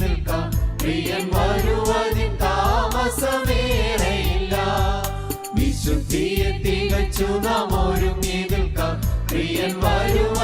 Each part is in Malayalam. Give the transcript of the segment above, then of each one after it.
നിൽക്കാം. പ്രിയൻ വരുവതിൻ തികച്ചു നാം ഒരുങ്ങി നിൽക്കാം. പ്രിയൻ വരുവതിൻ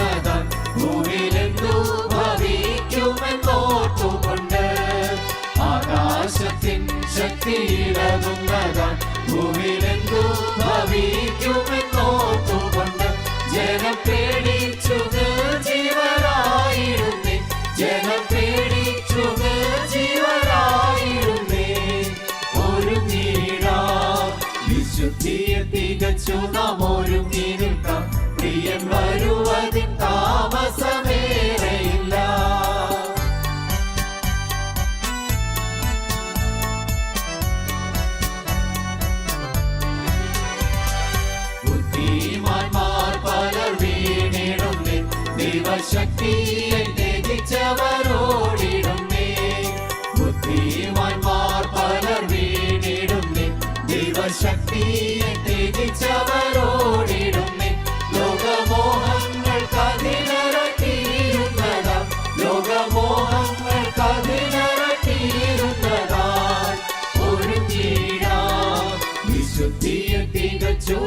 ആകാശത്തിൻ ശക്തി ഇളകുന്നതാൻ ഭൂമിയിലെന്തു ഭവിക്കുമെന്നോർത്തുകൊണ്ട് ജനം പേടിച്ചു ജീവനായിരുന്നേ ജനം പേടിച്ചു ഒരു നീടാ വിശുദ്ധിയെ തികച്ചു നാം ദൈവശക്തിയെ ത്യജിച്ചവരോടിടുന്നേ. ബുദ്ധിമാന്മാർ പലർ വീണിടുന്നേ. ദൈവശക്തിയെ ത്യജിച്ചവരോടിടുന്നേ. ലോകമോഹങ്ങൾ കതിരടക്കിയിരുന്നതാ ലോകമോഹങ്ങൾ കതിരടക്കിയിരുന്നതാ ഒരുങ്ങിടാം വിശുദ്ധിയെ തികച്ചു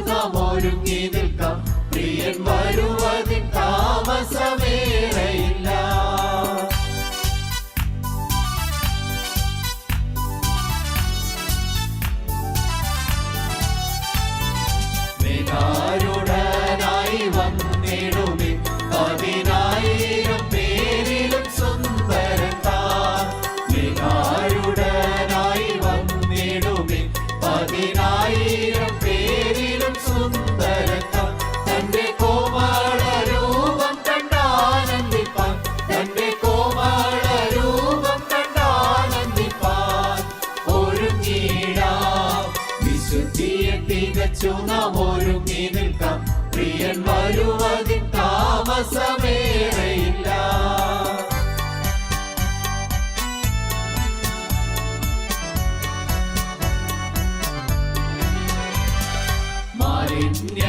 മാലിന്യ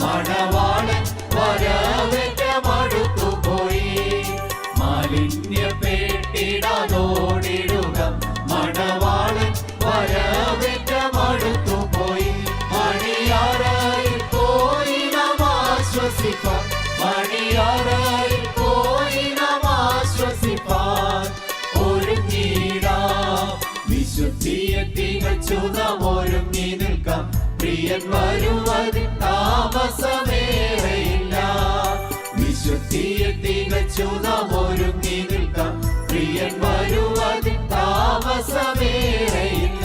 മണവാളൻ വരവേറ്റ മടുത്തു പോയി മണവാളൻ വരവേറ്റ മടുത്തു പോയി പോയി നാം ആശ്വസിപ്പാൻ മണിയാറായി ധന്യൻ വരുവതിൻ താമസമേറെയില്ല. വിശുദ്ധിയെ തികച്ചു നാം ഒരുങ്ങി നിൽക്കാം. പ്രിയൻ വരുവതിൻ താമസമേറെയില്ല.